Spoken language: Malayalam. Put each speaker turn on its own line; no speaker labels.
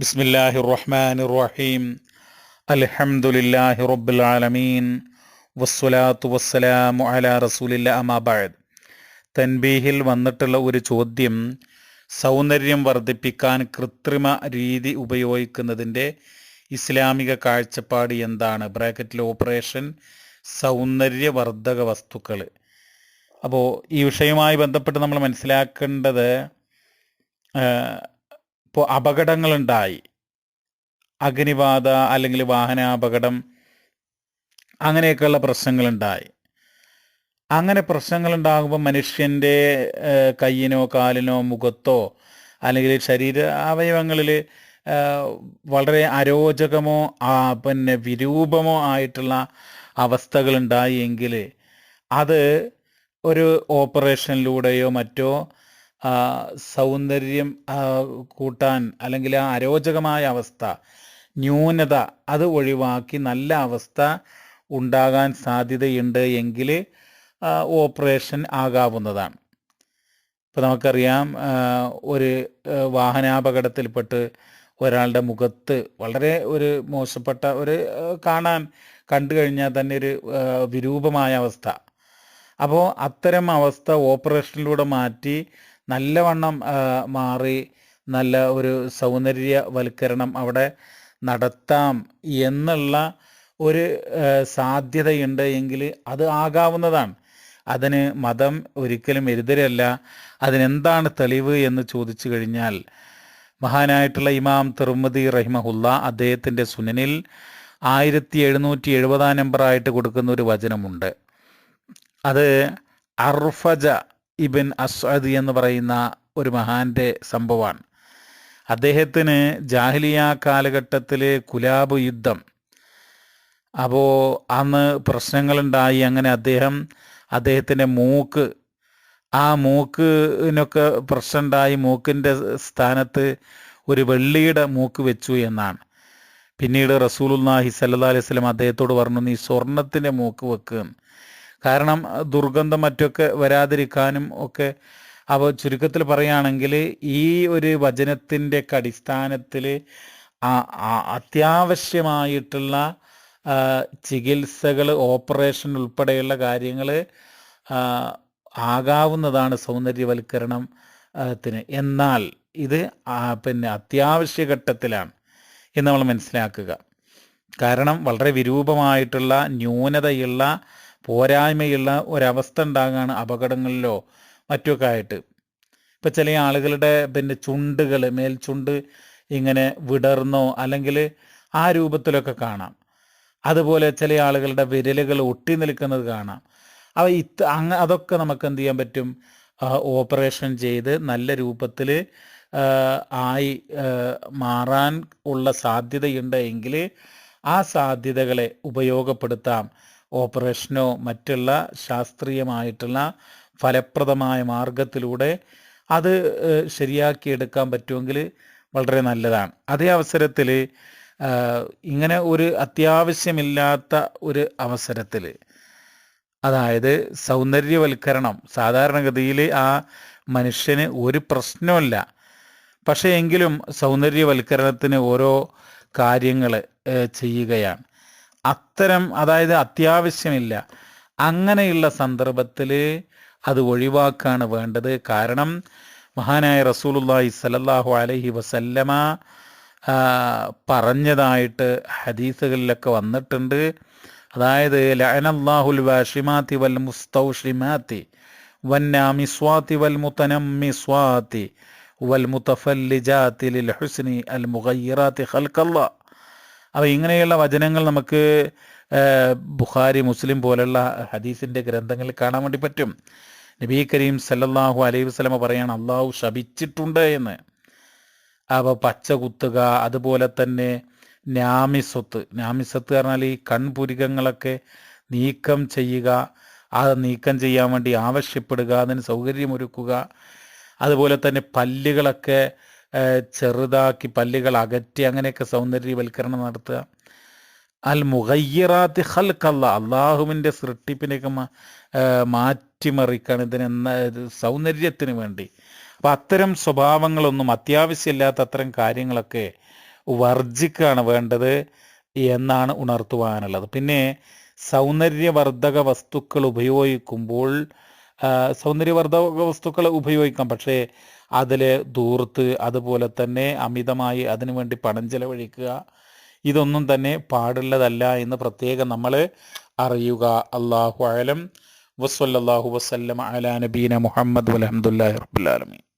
بسم الله الرحمن الرحيم الحمد لله رب العالمين والصلاة والسلام على رسول الله أما بعد തൻബീഹിൽ വന്നിട്ടുള്ള ഒരു ചോദ്യം സൗന്ദര്യം വർദ്ധിപ്പിക്കാൻ കൃത്രിമ രീതി ഉപയോഗിക്കുന്നതിൻ്റെ ഇസ്ലാമിക കാഴ്ചപ്പാട് എന്താണ് ബ്രാക്കറ്റിൽ ഓപ്പറേഷൻ സൗന്ദര്യവർദ്ധക വസ്തുക്കൾ അപ്പോൾ ഈ വിഷയവുമായി ബന്ധപ്പെട്ട് നമ്മൾ മനസ്സിലാക്കേണ്ടത് ഇപ്പോൾ അപകടങ്ങളുണ്ടായി. അഗ്നിബാധ അല്ലെങ്കിൽ വാഹനാപകടം അങ്ങനെയൊക്കെയുള്ള പ്രശ്നങ്ങളുണ്ടായി. അങ്ങനെ പ്രശ്നങ്ങളുണ്ടാകുമ്പോൾ മനുഷ്യന്റെ കയ്യിനോ കാലിനോ മുഖത്തോ അല്ലെങ്കിൽ ശരീര അവയവങ്ങളിൽ വളരെ അരോചകമോ പിന്നെ വിരൂപമോ ആയിട്ടുള്ള അവസ്ഥകളുണ്ടായി എങ്കിൽ അത് ഒരു ഓപ്പറേഷനിലൂടെയോ മറ്റോ സൗന്ദര്യം കൂട്ടാൻ അല്ലെങ്കിൽ ആ അരോചകമായ അവസ്ഥ ന്യൂനത അത് ഒഴിവാക്കി നല്ല അവസ്ഥ ഉണ്ടാകാൻ സാധ്യതയുണ്ട് എങ്കിൽ ഓപ്പറേഷൻ ആകാവുന്നതാണ്. ഇപ്പോൾ നമുക്കറിയാം ഒരു വാഹനാപകടത്തിൽപ്പെട്ട് ഒരാളുടെ മുഖത്ത് വളരെ ഒരു മോശപ്പെട്ട ഒരു കാണാൻ കണ്ടു കഴിഞ്ഞാൽ തന്നെ ഒരു വിരൂപമായ അവസ്ഥ. അപ്പോൾ അത്തരം അവസ്ഥ ഓപ്പറേഷനിലൂടെ മാറ്റി നല്ലവണ്ണം മാറി നല്ല ഒരു സൗന്ദര്യവൽക്കരണം അവിടെ നടത്താം എന്നുള്ള ഒരു സാധ്യതയുണ്ട് എങ്കിൽ അത് ആകാവുന്നതാണ്. അതിന് മതം ഒരിക്കലും എരുതരല്ല. അതിനെന്താണ് തെളിവ് എന്ന് ചോദിച്ചു കഴിഞ്ഞാൽ മഹാനായിട്ടുള്ള ഇമാം തിർമതി റഹിമഹുല്ല അദ്ദേഹത്തിന്റെ സുനനിൽ ആയിരത്തി എഴുന്നൂറ്റി എഴുപതാം നമ്പറായിട്ട് കൊടുക്കുന്ന ഒരു വചനമുണ്ട്. അത് അർഫജ ഇബിൻ അസ്അദ് എന്ന് പറയുന്ന ഒരു മഹാന്റെ സംഭവമാണ്. അദ്ദേഹത്തിന് ജാഹിലിയ കാലഘട്ടത്തിലെ കുലാബ് യുദ്ധം. അപ്പോൾ അന്ന് പ്രശ്നങ്ങളുണ്ടായി. അങ്ങനെ അദ്ദേഹം അദ്ദേഹത്തിന്റെ മൂക്ക് ആ മൂക്കിനൊക്കെ പ്രശ്നമുണ്ടായി. മൂക്കിന്റെ സ്ഥാനത്ത് ഒരു വെള്ളിയുടെ മൂക്ക് വെച്ചു എന്നാണ്. പിന്നീട് റസൂലുല്ലാഹി സല്ലാ അലൈഹി സ്വലം അദ്ദേഹത്തോട് പറഞ്ഞു നീ സ്വർണത്തിന്റെ മൂക്ക് വെക്കുക കാരണം ദുർഗന്ധം മറ്റൊക്കെ വരാതിരിക്കാനും ഒക്കെ അപ്പോൾ ചുരുക്കത്തിൽ പറയുകയാണെങ്കിൽ ഈ ഒരു വചനത്തിന്റെ അടിസ്ഥാനത്തിൽ അത്യാവശ്യമായിട്ടുള്ള ചികിത്സകൾ ഓപ്പറേഷൻ ഉൾപ്പെടെയുള്ള കാര്യങ്ങൾ ആകാവുന്നതാണ് സൗന്ദര്യവൽക്കരണം ത്തിന്. എന്നാൽ ഇത് പിന്നെ അത്യാവശ്യ ഘട്ടത്തിലാണ് എന്ന് നമ്മൾ മനസ്സിലാക്കുക. കാരണം വളരെ വിരൂപമായിട്ടുള്ള ന്യൂനതയുള്ള പോരായ്മയുള്ള ഒരവസ്ഥ ഉണ്ടാകുകയാണ് അപകടങ്ങളിലോ മറ്റൊക്കെ ആയിട്ട്. ഇപ്പം ചില ആളുകളുടെ പിന്നെ ചുണ്ടുകൾ മേൽചുണ്ട് ഇങ്ങനെ വിടർന്നോ അല്ലെങ്കിൽ ആ രൂപത്തിലൊക്കെ കാണാം. അതുപോലെ ചില ആളുകളുടെ വിരലുകൾ ഒട്ടി നിൽക്കുന്നത് കാണാം. അവ അങ്ങ അതൊക്കെ നമുക്ക് എന്ത് ചെയ്യാൻ പറ്റും? ഓപ്പറേഷൻ ചെയ്ത് നല്ല രൂപത്തിൽ ആയി മാറാൻ ഉള്ള സാധ്യതയുണ്ട് എങ്കിൽ ആ സാധ്യതകളെ ഉപയോഗപ്പെടുത്താം. ഓപ്പറേഷനോ മറ്റുള്ള ശാസ്ത്രീയമായിട്ടുള്ള ഫലപ്രദമായ മാർഗത്തിലൂടെ അത് ശരിയാക്കിയെടുക്കാൻ പറ്റുമെങ്കിൽ വളരെ നല്ലതാണ്. അതേ അവസരത്തിൽ ഇങ്ങനെ ഒരു അത്യാവശ്യമില്ലാത്ത ഒരു അവസരത്തിൽ അതായത് സൗന്ദര്യവൽക്കരണം സാധാരണഗതിയിൽ ആ മനുഷ്യന് ഒരു പ്രശ്നമില്ല പക്ഷേ എങ്കിലും സൗന്ദര്യവൽക്കരണത്തിന് ഓരോ കാര്യങ്ങൾ ചെയ്യുകയാണ്. അത്തരം അതായത് അത്യാവശ്യമില്ല. അങ്ങനെയുള്ള സന്ദർഭത്തിൽ അത് ഒഴിവാക്കാണ് വേണ്ടത്. കാരണം മഹാനായ റസൂലുള്ളാഹി സല്ലല്ലാഹു അലൈഹി വസല്ലമ പറഞ്ഞതായിട്ട് ഹദീസുകളിലൊക്കെ വന്നിട്ടുണ്ട്. അതായത് ലഅനല്ലാഹുൽ വാഷിമാതി വൽ മുസ്തൗഷിമാതി വന്നാമിസ്വാതി വൽ മുതനമ്മിസ്വാതി വൽ മുതഫല്ലിജാതി ലിൽ ഹുസ്നി അൽ മുഗയ്യറാത്തി ഖൽഖല്ലാഹ് അപ്പോൾ ഇങ്ങനെയുള്ള വചനങ്ങൾ നമുക്ക് ബുഖാരി മുസ്ലിം പോലുള്ള ഹദീസിന്റെ ഗ്രന്ഥങ്ങളിൽ കാണാൻ വേണ്ടി പറ്റും. നബി കരീം സല്ലല്ലാഹു അലൈഹി വസ്ലമ പറയാണ് അള്ളാഹു ശപിച്ചിട്ടുണ്ട് എന്ന്. അപ്പോൾ പച്ച കുത്തുക അതുപോലെ തന്നെ നാമിസ്വത്ത് നാമിസ്വത്ത് പറഞ്ഞാൽ ഈ കൺപുരികങ്ങളൊക്കെ നീക്കം ചെയ്യുക ആ നീക്കം ചെയ്യാൻ വേണ്ടി ആവശ്യപ്പെടുക അതിന് സൗകര്യമൊരുക്കുക. അതുപോലെ തന്നെ പല്ലുകളൊക്കെ ചെറുതാക്കി പല്ലുകൾ അകറ്റി അങ്ങനെയൊക്കെ സൗന്ദര്യവൽക്കരണം നടത്തുക. അൽ മുഗയ്യറാത്തി ഹൽക്കല്ല അള്ളാഹുവിന്റെ സൃഷ്ടിപ്പിനെയൊക്കെ മാറ്റിമറിക്കാണ് ഇതിന് സൗന്ദര്യത്തിന് വേണ്ടി. അപ്പം അത്തരം സ്വഭാവങ്ങളൊന്നും അത്യാവശ്യമില്ലാത്ത അത്തരം കാര്യങ്ങളൊക്കെ വർജിക്കുകയാണ് വേണ്ടത് എന്നാണ് ഉണർത്തുവാനുള്ളത്. പിന്നെ സൗന്ദര്യവർദ്ധക വസ്തുക്കൾ ഉപയോഗിക്കുമ്പോൾ സൗന്ദര്യവർദ്ധക വസ്തുക്കൾ ഉപയോഗിക്കാം. പക്ഷേ അതിൽ ദൂർത്ത് അതുപോലെ തന്നെ അമിതമായി അതിനു വേണ്ടി പണം ചെലവഴിക്കുക ഇതൊന്നും തന്നെ പാടുള്ളതല്ല എന്ന് പ്രത്യേകം നമ്മൾ അറിയുക. അള്ളാഹു അലം. വസ്വല്ലാഹു വസ്ലം അലാ നബീന മുഹമ്മദ് വലഹമുല്ലാ റബുലാലമീൻ